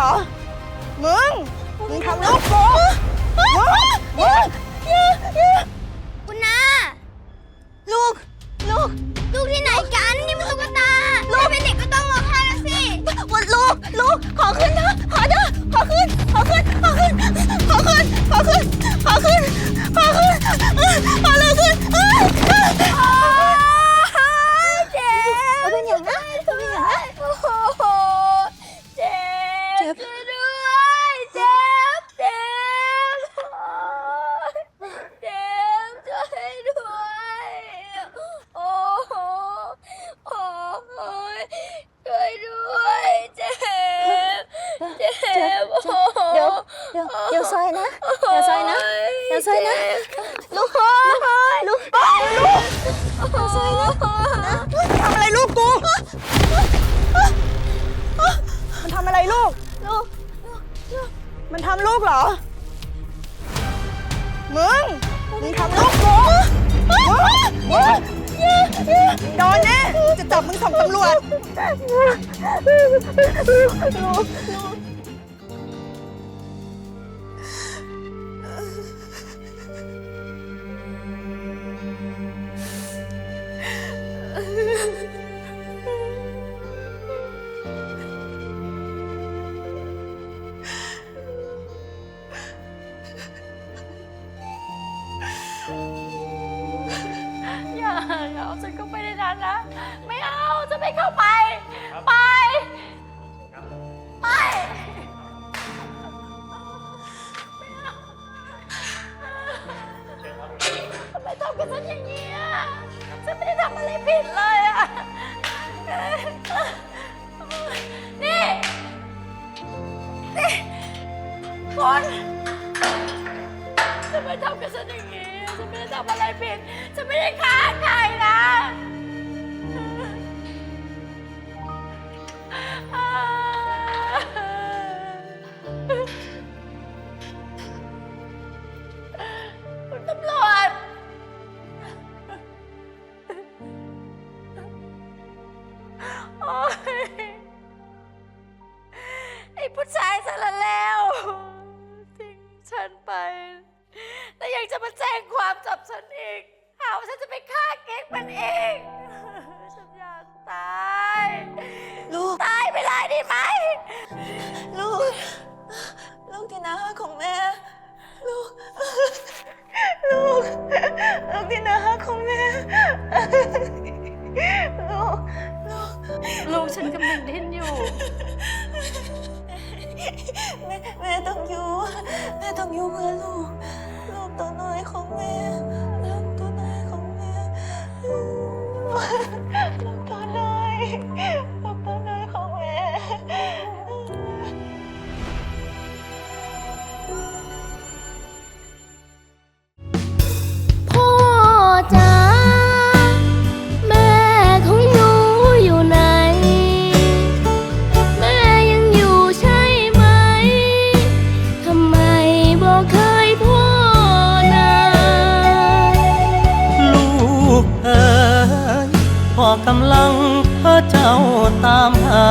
เหรอ มึง มึงทำลูกกู ดี๋ยวเดี๋ยวยวซอยนะ เดี๋ยวซอยนะ เดี๋ยวซอยนะลูกลูกลูกเดี๋ยวซอยนะทำอะไรลูกกู มันทำอะไรลูก ลูก มันทำลูกเหรอ มึง มึงทำลูกกูมึงมึงโดนแน่จะจับมึงส่งตำรวจอย่ นเข้าไปในนั้นนะ ไม่เอาจะไม่เข้าไป ไป ไป ทำไมทำกับฉันอย่างนี้อะฉันไม่ได้ทำอะไรผิดเลยอะ นี่ นี่คนทำไมทำกับฉันอย่างนี้ฉันไม่ได้ ทำอะไรผิดฉันไม่ได้ฆ่าใครนะคุณตำรวจโอ๊ยไอ้ผู้ชายสารแล้วทิ้งฉันไป จะมาแจ้งความจับฉันอีกหาว่าฉันจะไปฆ่าเก๊กมันเอง ฉันอยากตาย ลูก ตายไปเลยดีไหม ลูก ลูกที่น่ารักของแม่ ลูก ลูก ลูกที่น่ารักของแม่ ลูก ลูก ลูกฉันกำลังดิ้นอยู่ แม่แม่ต้องอยู่ แม่ต้องอยู่เพื่อลูกลูก ตัวน้อยของแม่ลูกตัวน้อยของแม่ลูกตัวน้อยลูกตัวน้อยของแม่ พ่อจ๋า กเอ๋ยพ่อกำลังพระเจ้าตามหา